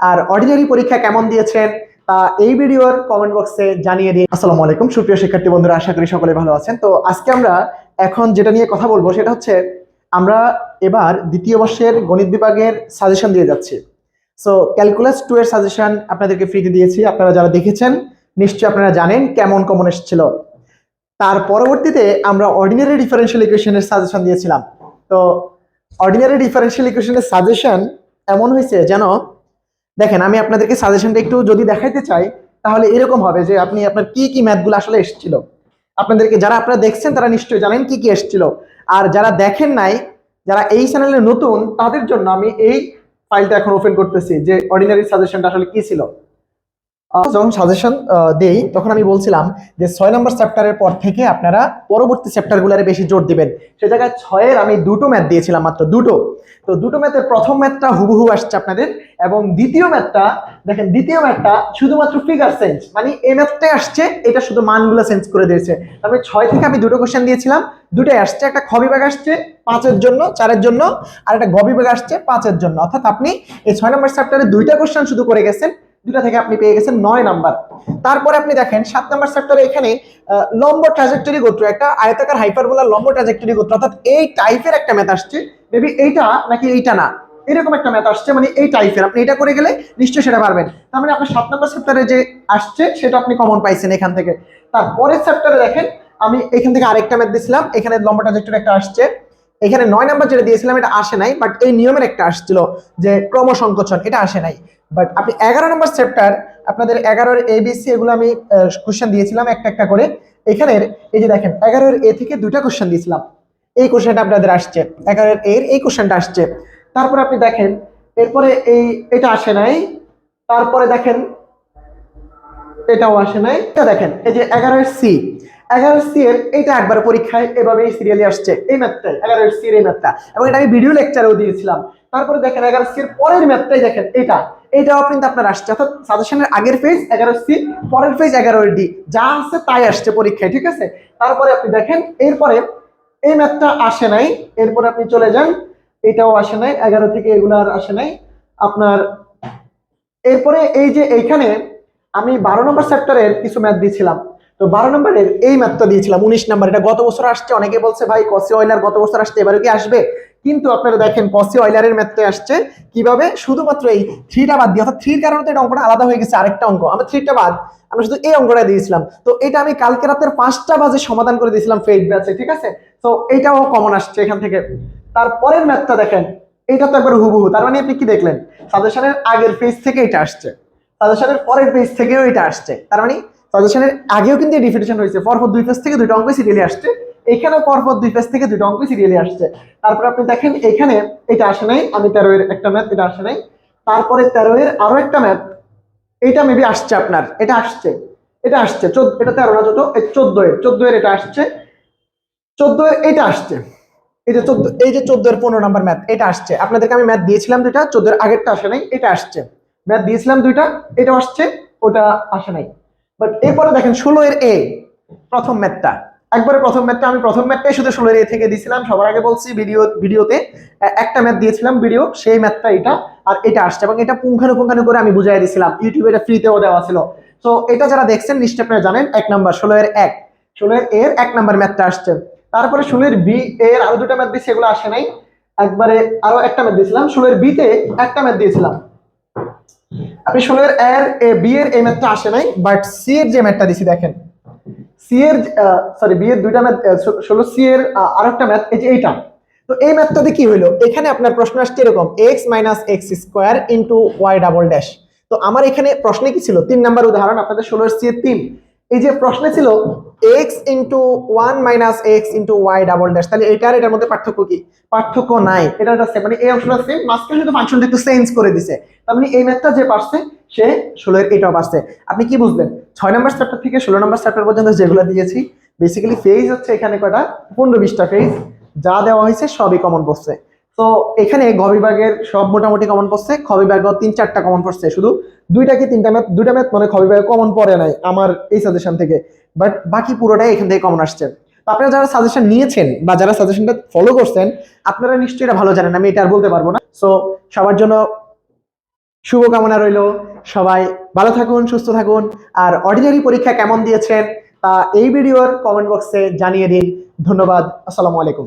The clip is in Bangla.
আর অর্ডিনারি পরীক্ষা কেমন দিয়েছেন তা এই ভিডিওর কমেন্ট বক্সে জানিয়ে দিন। আসসালামু আলাইকুম। সুপ্রিয় শিক্ষার্থী বন্ধুরা, আশা করি সকলে ভালো আছেন। তো আজকে আমরা এখন যেটা নিয়ে কথা বলব সেটা হচ্ছে আমরা এবার দ্বিতীয় বর্ষের গণিত বিভাগের সাজেশন দিয়ে যাচ্ছি। সো ক্যালকুলাস টু এর সাজেশন আপনাদেরকে ফ্রিতে দিয়েছি। আপনারা যারা দেখেছেন, নিশ্চয়ই আপনারা জানেন কেমন কমন এসেছিল। তার পরবর্তীতে আমরা অর্ডিনারি ডিফারেন্সিয়াল ইকুয়েশনের সাজেশন দিয়েছিলাম। তো অর্ডিনারি ডিফারেন্সিয়াল ইকুয়েশনের সাজেশন এমন হয়েছে যেন দেখেন, আমি আপনাদেরকে সাজেশনটা একটু যদি দেখাইতে চাই, তাহলে এরকম হবে যে আপনি আপনার কি কি ম্যাথগুলো আসলে এসেছিল। আপনাদেরকে যারা আপনারা দেখছেন, তারা নিশ্চয়ই জানেন কি কি এসেছিল। আর যারা দেখেন নাই, যারা এই চ্যানেলে নতুন, তাদের জন্য আমি এই ফাইলটা এখন ওপেন করতেছি যে অর্ডিনারি সাজেশনটা আসলে কি ছিল। যখন সাজেশন দেই, তখন আমি বলছিলাম যে ছয় নম্বর চ্যাপ্টারের পর থেকে আপনারা পরবর্তী চ্যাপ্টারগুলোরে বেশি জোর দিবেন। সে জায়গায় ছয়ের আমি দুটো ম্যাথ দিয়েছিলাম মাত্র, দুটো। তো দুটো ম্যাথের প্রথম ম্যাথটা হুবহু আসছে আপনাদের, এবং দ্বিতীয় ম্যাথটা দেখেন, দ্বিতীয় ম্যাথটা শুধুমাত্র ফিগার সেন্স মানে এই ম্যাথটাই আসছে, এটা শুধু মানগুলো চেঞ্জ করে দিয়েছে। তারপরে ছয় থেকে আমি দুটো কোশ্চেন দিয়েছিলাম, দুটোই আসছে, একটা খ বিভাগ আসছে, পাঁচের জন্য, চারের জন্য, আর একটা গ বিভাগ আসছে, পাঁচের জন্য। অর্থাৎ আপনি এই ছয় নম্বর চ্যাপ্টারে দুইটা কোশ্চেন শুধু করে গেছেন দুটা থেকে আপনি পেয়ে গেছেন নয় নাম্বার। তারপরে আপনি দেখেন, সাত নাম্বার চ্যাপ্টারে এখানে লম্ব ট্রাজেক্টরি গোত্র, একটা আয়তাকার হাইপারবোলা লম্ব ট্রাজেক্টরি গোত্র, অর্থাৎ এই টাইপের একটা ম্যাথ আসছে। মেবি এইটা নাকি এইটা না? এরকম একটা ম্যাথ আসছে মানে এই টাইপের আপনি এটা করে গেলে নিশ্চয়ই সেটা পারবেন। তার মানে আপনার সাত নম্বর চ্যাপ্টারে যে আসছে, সেটা আপনি কমন পাইছেন এখান থেকে। তারপরের চ্যাপ্টারে দেখেন, আমি এখান থেকে আরেকটা ম্যাথ দিয়েছিলাম এখানে লম্ব ট্রাজেক্টরি একটা আসছে। এখানে নয় নাম্বার যেটা দিয়েছিলাম, এটা আসে নাই বাট এই নিয়মের একটা আসছিল যে ক্রমসংকোচন, এটা আসে নাই। বাট আপনি এগারো নম্বর চ্যাপ্টার আপনাদের এগারোর এবিসি এগুলো আমি কোশ্চেন দিয়েছিলাম একটা একটা করে। এখানের এই যে দেখেন, এগারোর এ থেকে দুইটা কোশ্চেন দিয়েছিলাম। এই কোশ্চেনটা আপনাদের আসছে। এগারোর এর এই কোশ্চেনটা আসছে। তারপর আপনি দেখেন, এরপরে এই, এটা আসে নাই। তারপরে দেখেন, এটাও আসে নাই। এটা দেখেন, এই যে এগারোর সি এগারোর সি এর এইটা একবার পরীক্ষায় এভাবে সিরিয়ালি আসছে। এই ম্যাথটাই এগারোর সি এর এই ম্যাথটা। এবং এটা আমি ভিডিও লেকচারেও দিয়েছিলাম। তারপরে দেখেন এগারো সি এর পরের ম্যাথটাই দেখেন, এটা। এইটাও কিন্তু আপনার আসছে। অর্থাৎ সাজেশনের আগের পেজ এগারো সি পরের পেজ এগারো ডি যা আছে তাই আসছে পরীক্ষায়, ঠিক আছে? তারপরে আপনি দেখেন, এরপরে এই ম্যাথটা আসে নাই। এরপরে আপনি চলে যান, এটাও আসে নাই। এগারো থেকে এগুলো আর আসে নাই। আপনার এরপরে এই যে এইখানে আমি বারো নম্বর চ্যাপ্টারের কিছু ম্যাথ দিয়েছিলাম তো বারো নম্বরের এই ম্যাথটা দিয়েছিলাম, উনিশ নাম্বার, এটা গত বছর আসছে, অনেকে বলছে ভাই কসি অয়লার গত বছর আসছে এবারে কি আসবে? কিন্তু আপনারা দেখেন কসি অয়লারের ম্যাথটা আসছে। কীভাবে? শুধুমাত্র এই থ্রিটা বাদ দিয়ে, অর্থাৎ থ্রির কারণে তো এটা অঙ্কটা আলাদা হয়ে গেছে, আরেকটা অঙ্ক। আমরা থ্রিটা বাদ আমরা শুধু এই অঙ্কটা দিয়েছিলাম। তো এটা আমি কালকে রাতের পাঁচটা বাজে সমাধান করে দিয়েছিলাম ফেক ব্যাচে ঠিক আছে? তো এইটাও কমন আসছে এখান থেকে। তারপরের ম্যাথটা দেখেন, এটা তো একবার হুবহু, তার মানে আপনি কি দেখলেন? সাজেশনের আগের পেজ থেকে এটা আসছে। সাজেশনের পরের পেজ থেকেও এটা আসছে, তার মানে সাজেশনের আগেও কিন্তু এই ডিফিনেশন হয়েছে পরপর দুই পেজ থেকে দুইটা অঙ্ক সিরিয়ালি আসছে। এখানেও পরপর দুই পেজ থেকে দুইটা অঙ্ক সিরিয়ালি আসছে। তারপর আপনি দেখেন, এখানে এটা আসে নাই, আমি তেরো এর একটা ম্যাথ এটা আসে নাই। তারপরে তেরো এর আরও একটা ম্যাথ এটা মেবি আসছে আপনার, এটা আসছে এটা আসছে। এটা তেরো না, চোদ্দ চোদ্দ এর চোদ্দ এর এটা আসছে। চোদ্দ এর এটা আসছে। এই যে চোদ্দ, এই যে চোদ্দ এর পনেরো নাম্বার ম্যাথ এটা আসছে। আপনাদেরকে আমি ম্যাথ দিয়েছিলাম দুইটা, চোদ্দ এর আগেরটা আসে নাই, এটা আসছে। ম্যাথ দিয়েছিলাম দুইটা এটা আসছে, ওটা আসে নাই। বাট এরপরে দেখেন ষোলো এর এ প্রথম ম্যাথটা। একবারে প্রথম ম্যাথটা, আমি প্রথম ম্যাথটাই শুধু ষোলো এর এ থেকে দিয়েছিলাম। সবার আগে বলছি ভিডিও ভিডিওতে একটা ম্যাথ দিয়েছিলাম ভিডিও সেই ম্যাথটা এটা, আর এটা আসছে। এবং এটা পুঙ্খানুপুঙ্খানু করে আমি বুঝাই দিয়েছিলাম। ইউটিউবে এটা ফ্রিতেও দেওয়া ছিল। তো এটা যারা দেখছেন নিশ্চয় আপনারা জানেন, এক নাম্বার ষোলো এর এক। ষোলো এর এর এক নাম্বার ম্যাথটা আসছে। তারপরে ষোলোর বি এর আরও দুটো ম্যাথ দিয়েছি, এগুলো আসে নাই। একবারে আরও একটা ম্যাথ দিয়েছিলাম। ষোলোর বিতে একটা ম্যাথ দিয়েছিলাম। আপনি ষোলোর এর বি এর এই ম্যাথটা আসে নাই বাট সি এর যে ম্যাথটা দিছি দেখেন। সি এর সরি বি এর দুইটা ম্যাথ ষোলো সি এর আরেকটা ম্যাথ, এই যে এইটা। তো এই ম্যাথটাতে কি হলো এখানে আপনার প্রশ্ন আসছে এরকম x minus x square into y double dash তো আমার এখানে প্রশ্নে কি ছিল? তিন নাম্বার উদাহরণ, আপনাদের ষোলোর সি এর তিন। এই যে প্রশ্নে ছিল x into one minus x into y double dash তাহলে এটার এটার মধ্যে পার্থক্য কি? পার্থক্য নাই। এটা সেম মানে এই অংশটা সেম মাঝখানে শুধু ফাংশনটা একটু চেঞ্জ করে দিছে। তার মানে এই ম্যাথটা যে পারছে, সে ষোলোর এটাও পারছে। আপনি কি বুঝলেন? ছয় নম্বর চ্যাপ্টার থেকে ষোলো নম্বর চ্যাপ্টার পর্যন্ত যেগুলো দিয়েছি বেসিক্যালি ফেজ হচ্ছে এখানে কয়টা? পনেরো বিশটা ফেজ যা দেওয়া হয়েছে সবই কমন পড়ছে তো এখানে গ বিভাগের সব মোটামুটি কমন পড়ছে খ তিন চারটা কমন পড়ছে, শুধু দুইটা কি তিনটা ম্যাথ দুইটা ম্যাথ মানে খ কমন পড়ে নাই আমার এই সাজেশন থেকে। বাট বাকি পুরোটাই এখান থেকে কমন আসছে। আপনারা যারা সাজেশন নিয়েছেন বা যারা সাজেশনটা ফলো করছেন, আপনারা নিশ্চয়ই এটা ভালো জানেন, আমি এটা আর বলতে পারব না। সো সবার জন্য শুভকামনা রইল। সবাই ভালো থাকুন, সুস্থ থাকুন। আর অর্ডিনারি পরীক্ষা কেমন দিয়েছেন তা এই ভিডিওর কমেন্ট বক্সে জানিয়ে দিন। ধন্যবাদ। আসসালামু আলাইকুম।